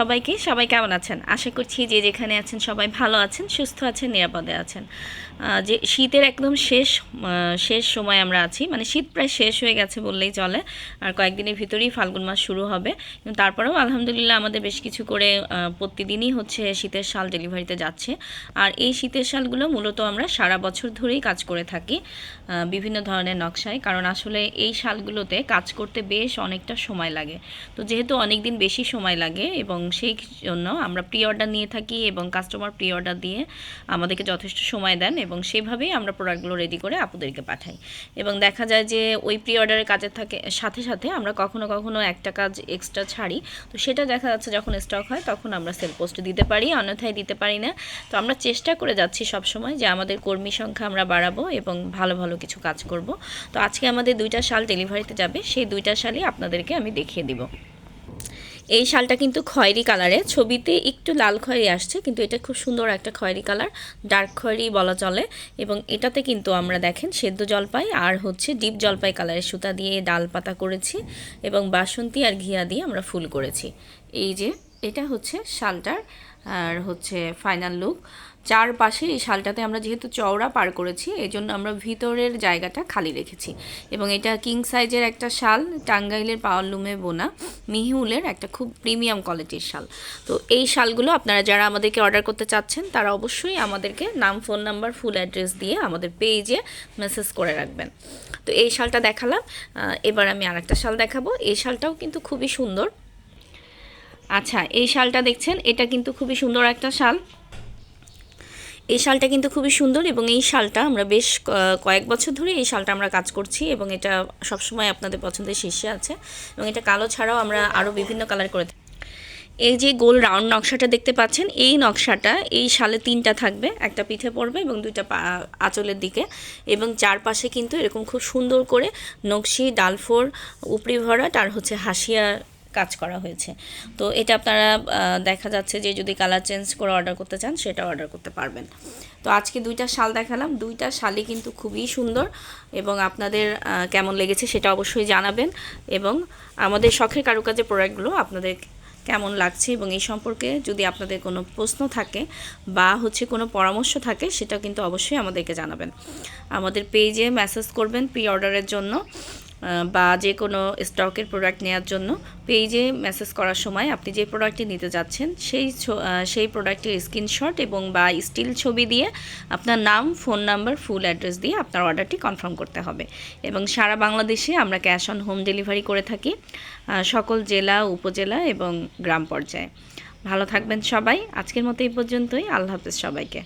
সবাইকে, সবাই কেমন আছেন? আশা করছি যে যেখানে আছেন সবাই ভালো আছেন, সুস্থ আছেন, নিরাপদে আছেন। যে শীতের একদম শেষ শেষ সময় আমরা আছি মানে শীত প্রায় শেষ হয়ে গেছে বললেই চলে। আর কয়েকদিনের ভিতরেই ফাল্গুন মাস শুরু হবে। কিন্তু তারপরেও আলহামদুলিল্লাহ আমাদের বেশ কিছু করে প্রতিদিনই হচ্ছে শীতের শাল ডেলিভারিতে যাচ্ছে। আর এই শীতের শালগুলো মূলত আমরা সারা বছর ধরেই কাজ করে থাকি বিভিন্ন ধরনের নকশায়। কারণ আসলে এই শালগুলোতে কাজ করতে বেশ অনেকটা সময় লাগে। তো যেহেতু অনেক দিন বেশি সময় লাগে এবং সেই জন্য আমরা প্রি অর্ডার নিয়ে থাকি এবং কাস্টমার প্রি অর্ডার দিয়ে আমাদেরকে যথেষ্ট সময় দেন এবং সেভাবেই আমরা প্রোডাক্টগুলো রেডি করে আপুদেরকে পাঠাই। এবং দেখা যায় যে ওই প্রি অর্ডারের কাজের থাকে, সাথে সাথে আমরা কখনো কখনো একটা কাজ এক্সট্রা ছাড়ি। তো সেটা দেখা যাচ্ছে যখন স্টক হয় তখন আমরা সেল পোস্ট দিতে পারি, অন্যথায় দিতে পারি না। তো আমরা চেষ্টা করে যাচ্ছি সব সময় যে আমাদের কর্মী সংখ্যা আমরা বাড়াবো এবং ভালো ভালো কিছু কাজ করব। তো আজকে আমাদের দুইটা শাল ডেলিভারিতে যাবে, সেই দুইটা শালই আপনাদেরকে আমি দেখিয়ে দিব। এই শালটা কিন্তু খয়েরি কালারে ছবিতে একটু লাল খয়েরি আসছে, কিন্তু এটা খুব সুন্দর একটা খয়েরি কালার, ডার্ক খয়েরি বলা চলে। এবং এটাতে কিন্তু আমরা দেখেন সেদ্ধ জলপাই আর হচ্ছে ডিপ জলপাই কালারের সুতা দিয়ে ডাল পাতা করেছি এবং বাসন্তী আর ঘিয়া দিয়ে আমরা ফুল করেছি। এই যে এটা হচ্ছে শালটার, আর হচ্ছে ফাইনাল লুক চারপাশে এই শালটাতে আমরা যেহেতু চওড়া পার করেছি এই জন্য আমরা ভিতরের জায়গাটা খালি রেখেছি। এবং এটা কিং সাইজের একটা শাল, টাঙ্গাইলের পাওয়ার লুমে বোনা, মিহিউলের একটা খুব প্রিমিয়াম কোয়ালিটির শাল। তো এই শালগুলো আপনারা যারা আমাদেরকে অর্ডার করতে চাচ্ছেন, তারা অবশ্যই আমাদেরকে নাম ফোন নাম্বার ফুল অ্যাড্রেস দিয়ে আমাদের পেজে মেসেজ করে রাখবেন। তো এই শালটা দেখালাম এবার আমি আর একটা শাল দেখাবো। এই শালটাও কিন্তু খুবই সুন্দর। আচ্ছা এই শালটা দেখছেন? এটা কিন্তু খুবই সুন্দর একটা শাল। এই শালটা কিন্তু খুবই সুন্দর এবং এই শালটা আমরা বেশ কয়েক বছর ধরে এই শালটা আমরা কাজ করছি এবং এটা সবসময় আপনাদের পছন্দের শীর্ষে আছে এবং এটা কালো ছাড়াও আমরা আরও বিভিন্ন কালার করে থাকি। এই যে গোল রাউন্ড নকশাটা দেখতে পাচ্ছেন, এই নকশাটা এই শালে তিনটা থাকবে, একটা পিঠে পড়বে এবং দুইটা আঁচলের দিকে এবং চারপাশে কিন্তু এরকম খুব সুন্দর করে নকশি, ডালফোর, উপরি ভরাট আর হচ্ছে হাসিয়া কাজ করা হয়েছে। তো এটা আপনারা দেখা যাচ্ছে যে যদি কালার চেঞ্জ করে অর্ডার করতে চান, সেটা অর্ডার করতে পারবেন। তো আজকে দুইটা শাল দেখালাম। দুইটা শালই কিন্তু খুবই সুন্দর এবং আপনাদের কেমন লেগেছে সেটা অবশ্যই জানাবেন এবং আমাদের শখের কারুকাজের প্রোডাক্টগুলো আপনাদের কেমন লাগছে এবং এই সম্পর্কে যদি আপনাদের কোনো প্রশ্ন থাকে বা হচ্ছে কোনো পরামর্শ থাকে, সেটা কিন্তু অবশ্যই আমাদেরকে জানাবেন। আমাদের পেজে মেসেজ করবেন প্রি অর্ডারের জন্য। বা যে কোনো স্টকের প্রোডাক্ট নেওয়ার জন্য পেজে মেসেজ করার সময় আপনি যে প্রোডাক্টটি নিতে যাচ্ছেন, সেই সেই প্রোডাক্টের স্ক্রিনশট এবং বা স্টিল ছবি দিয়ে আপনার নাম ফোন নাম্বার ফুল অ্যাড্রেস দিয়ে আপনার অর্ডারটি কনফার্ম করতে হবে। এবং সারা বাংলাদেশে আমরা ক্যাশ অন হোম ডেলিভারি করে থাকি সকল জেলা, উপজেলা এবং গ্রাম পর্যায়ে। ভালো থাকবেন সবাই। আজকের মতো এই পর্যন্তই। আল্লাহ হাফেজ সবাইকে।